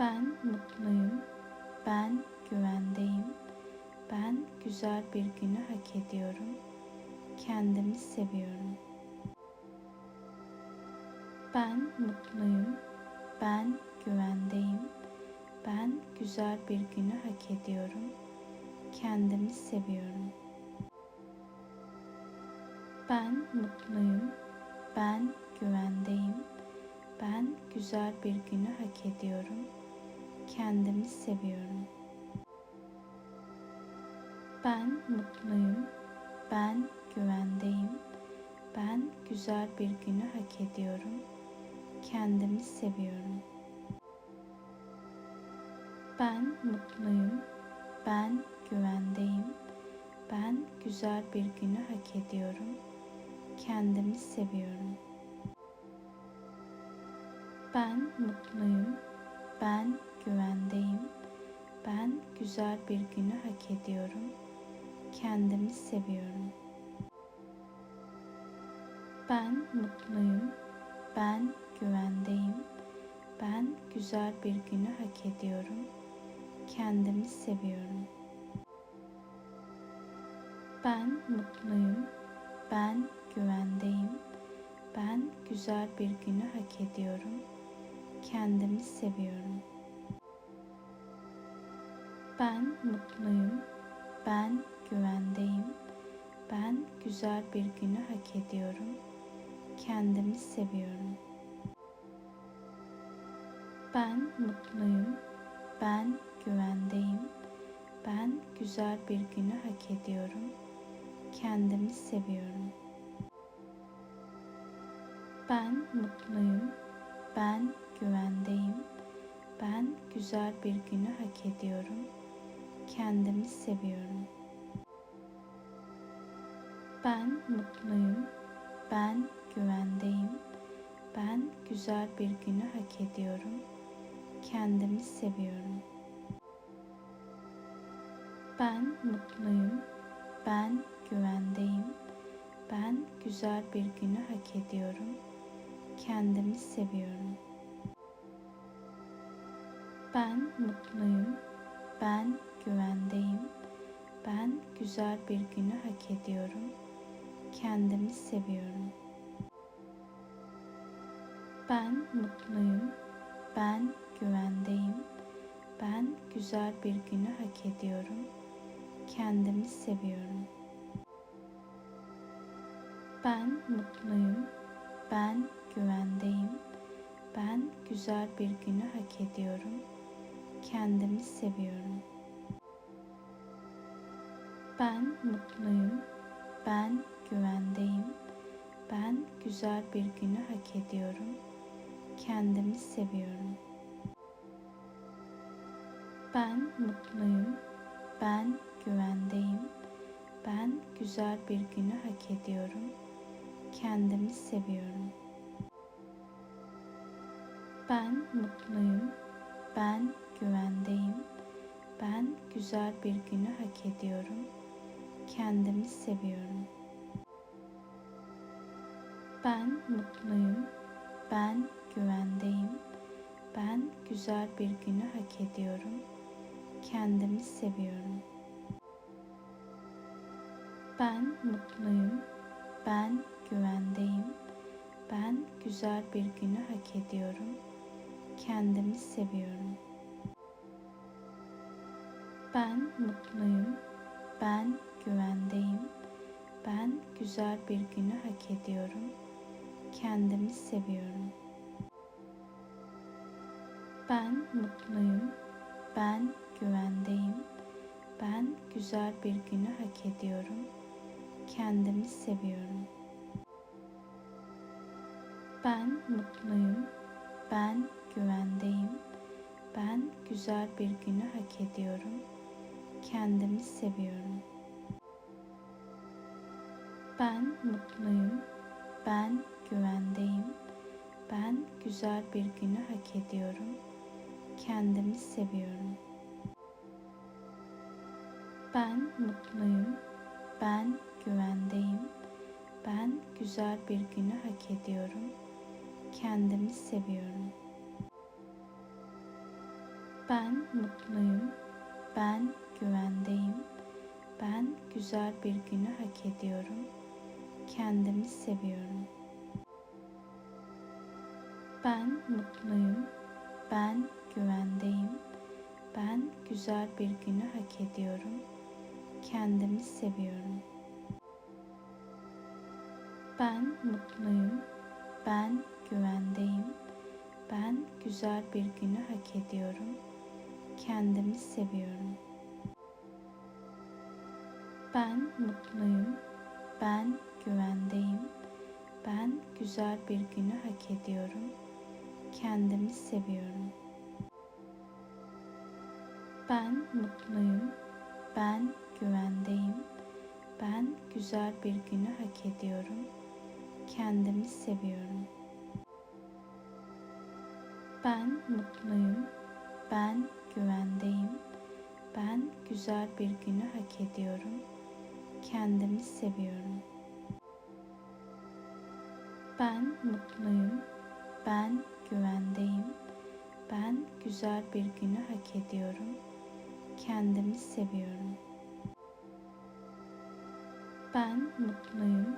Ben mutluyum. Ben güvendeyim. Ben güzel bir günü hak ediyorum. Kendimi seviyorum. Ben mutluyum. Ben güvendeyim. Ben güzel bir günü hak ediyorum. Kendimi seviyorum. Ben mutluyum. Ben güvendeyim. Ben güzel bir günü hak ediyorum. Kendimi seviyorum. Ben mutluyum. Ben güvendeyim. Ben güzel bir günü hak ediyorum. Kendimi seviyorum. Ben mutluyum. Ben güvendeyim. Ben güzel bir günü hak ediyorum. Kendimi seviyorum. Ben mutluyum. Ben güvendeyim. Ben güzel bir günü hak ediyorum. Kendimi seviyorum. Ben mutluyum. Ben güvendeyim. Ben güzel bir günü hak ediyorum. Kendimi seviyorum. Ben mutluyum. Ben güvendeyim. Ben güzel bir günü hak ediyorum. Kendimi seviyorum. Ben mutluyum. Ben güvendeyim. Ben güzel bir günü hak ediyorum. Kendimi seviyorum. Ben mutluyum. Ben güvendeyim. Ben güzel bir günü hak ediyorum. Kendimi seviyorum. Ben mutluyum. Ben güvendeyim. Ben güzel bir günü hak ediyorum. Kendimi seviyorum. Ben mutluyum. Ben güvendeyim. Ben güzel bir günü hak ediyorum. Kendimi seviyorum. Ben mutluyum. Ben güvendeyim. Ben güzel bir günü hak ediyorum. Kendimi seviyorum. Ben mutluyum. Ben güvendeyim. Ben güzel bir günü hak ediyorum. Kendimi seviyorum. Ben mutluyum. Ben güvendeyim. Ben güzel bir günü hak ediyorum. Kendimi seviyorum. Ben mutluyum. Ben güvendeyim. Ben güzel bir günü hak ediyorum. Kendimi seviyorum. Ben mutluyum. Ben güvendeyim. Ben güzel bir günü hak ediyorum. Kendimi seviyorum. Ben mutluyum. Ben güvendeyim. Ben güzel bir günü hak ediyorum. Kendimi seviyorum. Ben mutluyum. Ben güvendeyim. Ben güzel bir günü hak ediyorum. Kendimi seviyorum. Ben mutluyum. Ben güvendeyim. Ben güzel bir günü hak ediyorum. Kendimi seviyorum. Ben mutluyum. Ben güvendeyim. Ben güzel bir günü hak ediyorum. Kendimi seviyorum. Ben mutluyum. Ben güvendeyim. Ben güzel bir günü hak ediyorum. Kendimi seviyorum. Ben mutluyum. Ben güvendeyim. Ben güzel bir günü hak ediyorum. Kendimi seviyorum. Ben mutluyum. Ben güvendeyim. Ben güzel bir günü hak ediyorum. Kendimi seviyorum. Ben mutluyum. Ben güvendeyim. Ben güzel bir günü hak ediyorum. Kendimi seviyorum. Ben mutluyum. Ben güvendeyim. Ben güzel bir günü hak ediyorum. Kendimi seviyorum. Ben mutluyum. Ben güvendeyim. Ben güzel bir günü hak ediyorum. Kendimi seviyorum. Ben mutluyum. Ben güvendeyim. Ben güzel bir günü hak ediyorum. Kendimi seviyorum. Ben mutluyum. Ben güvendeyim. Ben güzel bir günü hak ediyorum. Kendimi seviyorum. Ben mutluyum. Ben güvendeyim. Ben güzel bir günü hak ediyorum. Kendimi seviyorum. Ben mutluyum. Ben güvendeyim. Ben güzel bir günü hak ediyorum. Kendimi seviyorum. Ben mutluyum. Ben güvendeyim. Ben güzel bir günü hak ediyorum. Kendimi seviyorum. Ben mutluyum. Ben güvendeyim. Ben güzel bir günü hak ediyorum. Kendimi seviyorum. Ben mutluyum.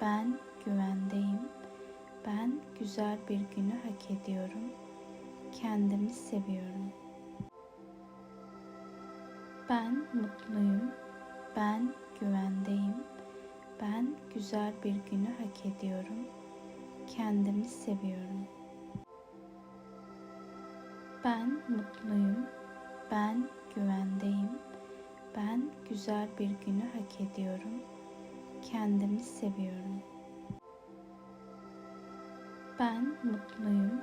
Ben güvendeyim. Ben güzel bir günü hak ediyorum. Kendimi seviyorum. Ben mutluyum. Ben güvendeyim. Ben güzel bir günü hak ediyorum. Kendimi seviyorum. Ben mutluyum. Ben güvendeyim. Ben güzel bir günü hak ediyorum. Kendimi seviyorum. Ben mutluyum.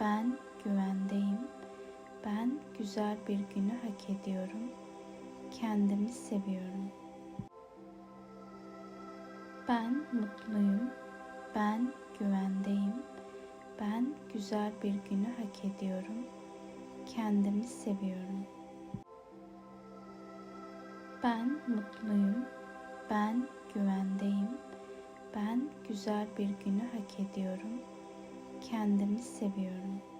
Ben güvendeyim. Ben güzel bir günü hak ediyorum. Kendimi seviyorum. Ben mutluyum. Ben güvendeyim. Ben güzel bir günü hak ediyorum. Kendimi seviyorum. Ben mutluyum. Ben güvendeyim. Ben güzel bir günü hak ediyorum. Kendimi seviyorum.